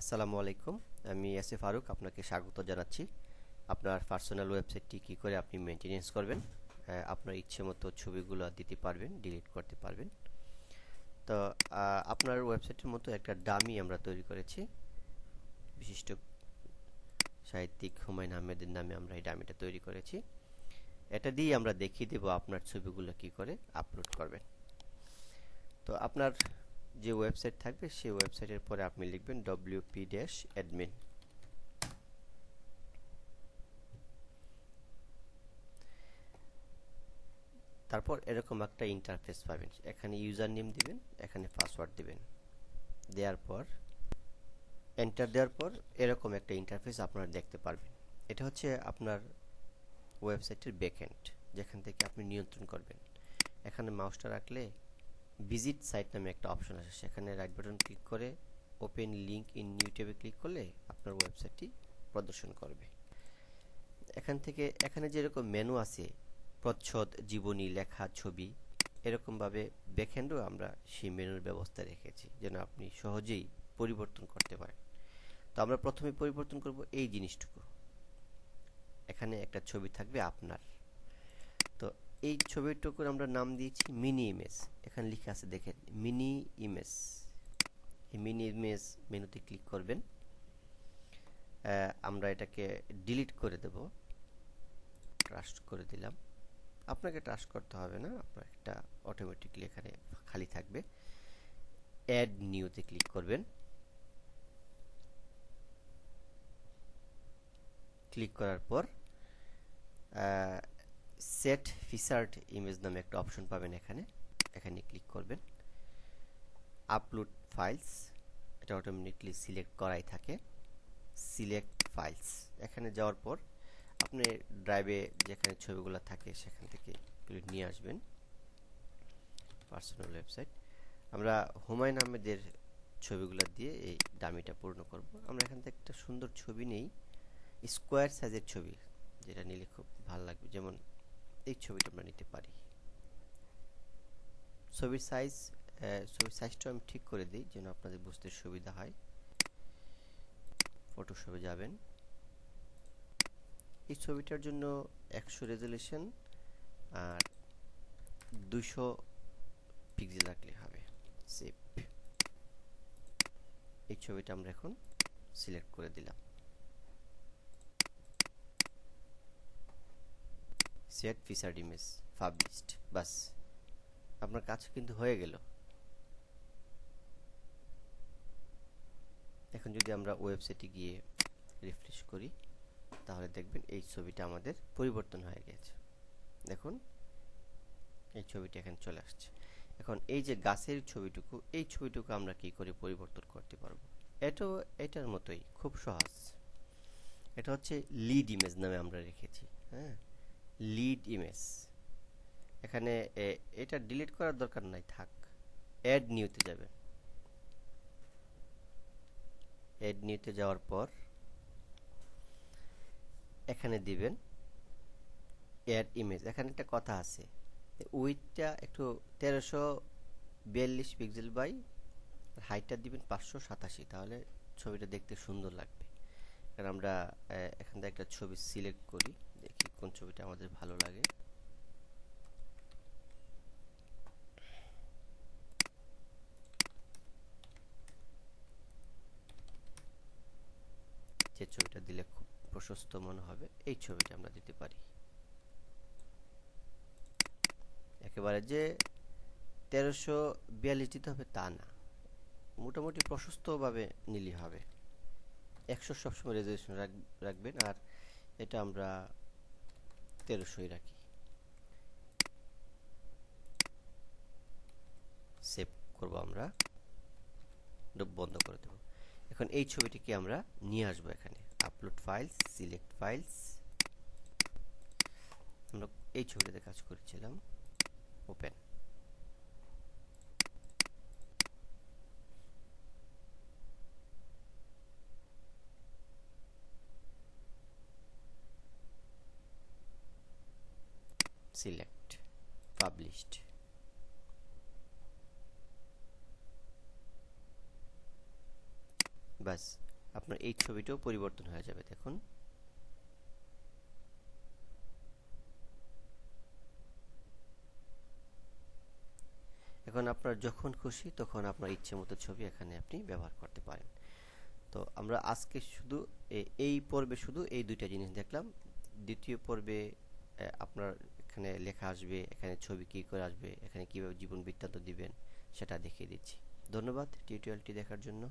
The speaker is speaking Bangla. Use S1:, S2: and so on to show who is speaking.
S1: আসসালামু আলাইকুম। আমি এস এ ফারুক, আপনাকে স্বাগত জানাচ্ছি। আপনার পার্সোনাল ওয়েবসাইটটি কী করে আপনি মেনটেনেন্স করবেন আপনার ইচ্ছে মতো ছবিগুলো দিতে পারবেন ডিলিট করতে পারবেন। তো আপনার ওয়েবসাইটের মতো একটা ডামি আমরা তৈরি করেছি। বিশিষ্ট সাহিত্যিক হুমায়ুন আহমেদের নামে আমরা এই ডামিটা তৈরি করেছি। এটা দিয়ে আমরা দেখিয়ে দেব আপনার ছবিগুলো কি করে আপলোড করবেন। তো, আপনার যে ওয়েবসাইট থাকবে, সেই ওয়েবসাইটের পরে আপনি লিখবেন ডব্লিউপি ড্যাশ অ্যাডমিন তারপর এরকম একটা ইন্টারফেস পাবেন। এখানে ইউজার নেম দিবেন, এখানে পাসওয়ার্ড দিবেন। দেওয়ার পর এন্টার দেওয়ার পর এরকম একটা ইন্টারফেস আপনারা দেখতে পারবেন। এটা হচ্ছে আপনার ওয়েবসাইটের ব্যাকএন্ড যেখান থেকে আপনি নিয়ন্ত্রণ করবেন। এখানে মাউসটা রাখলে ভিজিট সাইট নামে একটা অপশন আছে। সেখানে রাইট বাটন ক্লিক করে ওপেন লিঙ্ক ইন নিউ ট্যাবে ক্লিক করলে আপনার ওয়েবসাইটটি প্রদর্শন করবে। এখান থেকে এখানে যেরকম মেনু আছে, প্রচ্ছদ, জীবনী, লেখা, ছবি, এরকমভাবে ব্যাকহ্যান্ডও আমরা সেই মেনুর ব্যবস্থা রেখেছি যেন আপনি সহজেই পরিবর্তন করতে পারেন। তো আমরা প্রথমে পরিবর্তন করব এই জিনিসটুকু। এখানে একটা ছবি থাকবে আপনার। এই ছবিটুকুর আমরা নাম দিয়েছি মিনি ইমেজ। এখানে লিখে আছে, দেখেন, মিনি ইমেজ। এই মিনি ইমেজ মেনুতে ক্লিক করবেন। আমরা এটাকে ডিলিট করে দেব। ট্রাস্ট করে দিলাম। আপনাকে ট্রাস্ট করতে হবে না, আপনার একটা অটোমেটিকলি এখানে খালি থাকবে। অ্যাড নিউতে ক্লিক করবেন। ক্লিক করার পর সেট ফিচার্ড ইমেজ নামে একটা অপশন পাবেন এখানে। এখানে ক্লিক করবেন। আপলোড ফাইলস এটা অটোমেটিকলি সিলেক্ট করাই থাকে। সিলেক্ট ফাইলস এখানে যাওয়ার পর আপনি ড্রাইভে যেখানে ছবিগুলো থাকে সেখান থেকে নিয়ে আসবেন। পার্সোনাল ওয়েবসাইট আমরা হুমায়ুন আহমেদের ছবিগুলো দিয়ে এই ডামিটা পূর্ণ করব। আমরা এখান থেকে একটা সুন্দর ছবি নেই। স্কোয়ার সাইজের ছবি, যেটা নিলে খুব ভালো লাগবে। যেমন এই ছবিটা আমরা নিতে পারি। ছবির সাইজ ছবির সাইজটা আমি ঠিক করে দিই যেন আপনাদের বুঝতে সুবিধা হয়। ফটোশপে যাবেন। এই ছবিটার জন্য একশো রেজলিউশন আর দুশো পিক্সেল রাখলে হবে। সেভ এই ছবিটা আমরা এখন সিলেক্ট করে দিলাম। সেট ফিচার্ড ইমেজ পাবলিশড বাস। আপনার কাজ কিন্তু হয়ে গেল। এখন যদি আমরা ওয়েবসাইটে গিয়ে রিফ্রেশ করি, তাহলে দেখবেন এই ছবিটা আমাদের পরিবর্তন হয়ে গেছে। দেখুন, এই ছবিটা এখানে চলে আসছে। এখন এই যে গাছের ছবিটুকু, এই ছবিটুকু আমরা কি করে পরিবর্তন করতে পারব? এটাও, এটার মতোই, খুব সহজ। এটা হচ্ছে লিড ইমেজ নামে আমরা রেখেছি হ্যাঁ? লিড ইমেজ এখানে এটা ডিলিট করার দরকার নাই, থাক। অ্যাড নিউতে যাবেন অ্যাড নিউতে যাওয়ার পর, এখানে দিবেন অ্যাড ইমেজ এখানে একটা কথা আছে উইথটা একটু তেরোশো বিয়াল্লিশ পিক্সেল বাই হাইটটা দিবেন পাঁচশো সাতাশি, তাহলে ছবিটা দেখতে সুন্দর লাগবে। কারণ আমরা এখান থেকে একটা ছবি সিলেক্ট করি। কোন ছবিটা আমাদের ভালো লাগে? যে ছবিটা দিলে খুব প্রশস্ত মনে হবে, এই ছবিটা আমরা দিতে পারি। একেবারে যে তেরোশো বিয়াল্লিশ দিতে হবে তা না। মোটামুটি প্রশস্তভাবে নিলে হবে। একশো সবসময় রেজলিউশন রাখবেন আর এটা আমরা তেরোশোই রাখি। সেভ করব আমরা। বন্ধ করে দেব। এখন এই ছবিটিকে আমরা নিয়ে আসব এখানে। আপলোড ফাইলস সিলেক্ট ফাইলস আমরা এই ছবিটাতে কাজ করেছিলাম। Open select, published. বাস, আপনার এই ছবিটাও পরিবর্তন হয়ে যাবে, দেখুন। এখন আপনার যখন খুশি, তখন আপনার ইচ্ছে মতো ছবি এখানে আপনি ব্যবহার করতে পারেন। তো আমরা আজকে শুধু এই পর্বে শুধু এই দুইটা জিনিস দেখলাম। দ্বিতীয় পর্বে আপনার এখানে লেখা আসবে, এখানে ছবি কী করে আসবে, এখানে কীভাবে জীবন বৃত্তান্ত দিবেন, সেটা দেখিয়ে দিচ্ছি। ধন্যবাদ টিউটোরিয়ালটি দেখার জন্য।